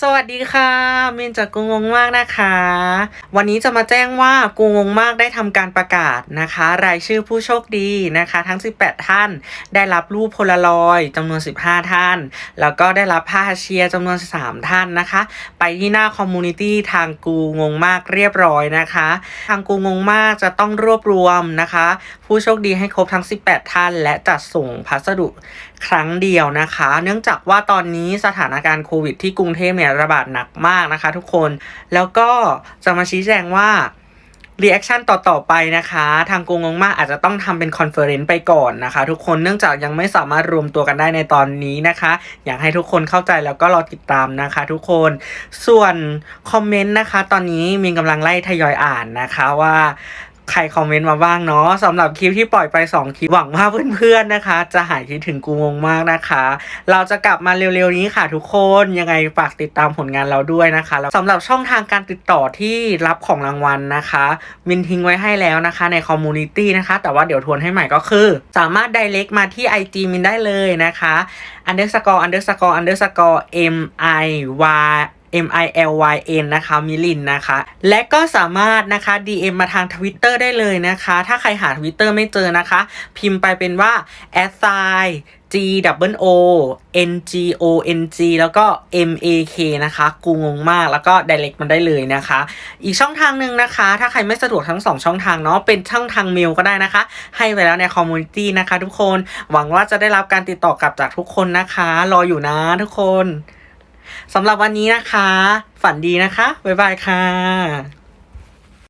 สวัสดีค่ะเมนจากกูงงมากนะคะ วันนี้จะมาแจ้งว่ากูงงมากได้ทำการประกาศนะคะ รายชื่อผู้โชคดีนะคะ ทั้ง 18 ท่าน ได้รับรูปโพลารอยด์จำนวน 15 ท่าน แล้วก็ได้รับผ้าเชียร์จำนวน 3 ท่านนะคะ ไปที่หน้าคอมมูนิตี้ทางกูงงมากเรียบร้อยนะคะ ทางกูงงมากจะต้องรวบรวมนะคะ ผู้โชคดีให้ครบทั้ง 18 ท่าน และจัดส่งพัสดุครั้งเดียวนะคะ เนื่องจากว่าตอนนี้สถานการณ์โควิดที่กรุงเทพเนี่ยระบาดหนักมากนะคะทุกคน แล้วก็จะมาชี้แจงว่ารีแอคชั่นต่อ ๆ ไปนะคะ ทางกรุงงงมากอาจจะต้องทำเป็นคอนเฟอเรนซ์ไปก่อนนะคะ ทุกคนเนื่องจากยังไม่สามารถรวมตัวกันได้ในตอนนี้นะคะ อยากให้ทุกคนเข้าใจแล้วก็รอติดตามนะคะ ทุกคนส่วนคอมเมนต์นะคะ ตอนนี้มีกำลังไล่ทยอยอ่านนะคะว่า ใครคอมเมนต์มาบ้างเนาะสำหรับคลิปที่ปล่อยไป2คลิปหวังว่าเพื่อนๆนะคะ จะหายคิดถึงกูงงมากนะคะ เราจะกลับมาเร็วๆนี้ค่ะทุกคนยังไงฝากติดตามผลงานเราด้วยนะคะแล้วสำหรับช่องทางการติดต่อที่รับของรางวัลนะคะมินทิ้งไว้ให้แล้วนะคะ ในคอมมูนิตี้นะคะ แต่ว่าเดี๋ยวทวนให้ใหม่ก็คือ สามารถ direct มาที่ IG มินได้เลยนะคะ underscore underscore underscore m i y M I L Y N นะคะมิลินนะคะ และก็สามารถนะคะ DM มาทาง Twitter ได้เลยนะคะ ถ้าใครหา Twitter ไม่เจอนะคะ พิมพ์ไปเป็นว่า a s i G W O N G O N G แล้วก็ M A K นะคะ กูงงมากแล้วก็ direct มันได้เลยนะคะ อีกช่องทางหนึ่งนะคะ ถ้าใครไม่สะดวกทั้งสองช่องทางเนาะเป็นช่องทางเมลก็ได้นะคะ ให้ไว้แล้วในคอมมูนิตี้นะคะทุกคนหวังว่าจะได้รับการติดต่อกลับจากทุกคนนะคะ รออยู่นะทุกคน สำหรับวันนี้นะคะ ฝันดีนะคะ บ๊ายบายค่ะ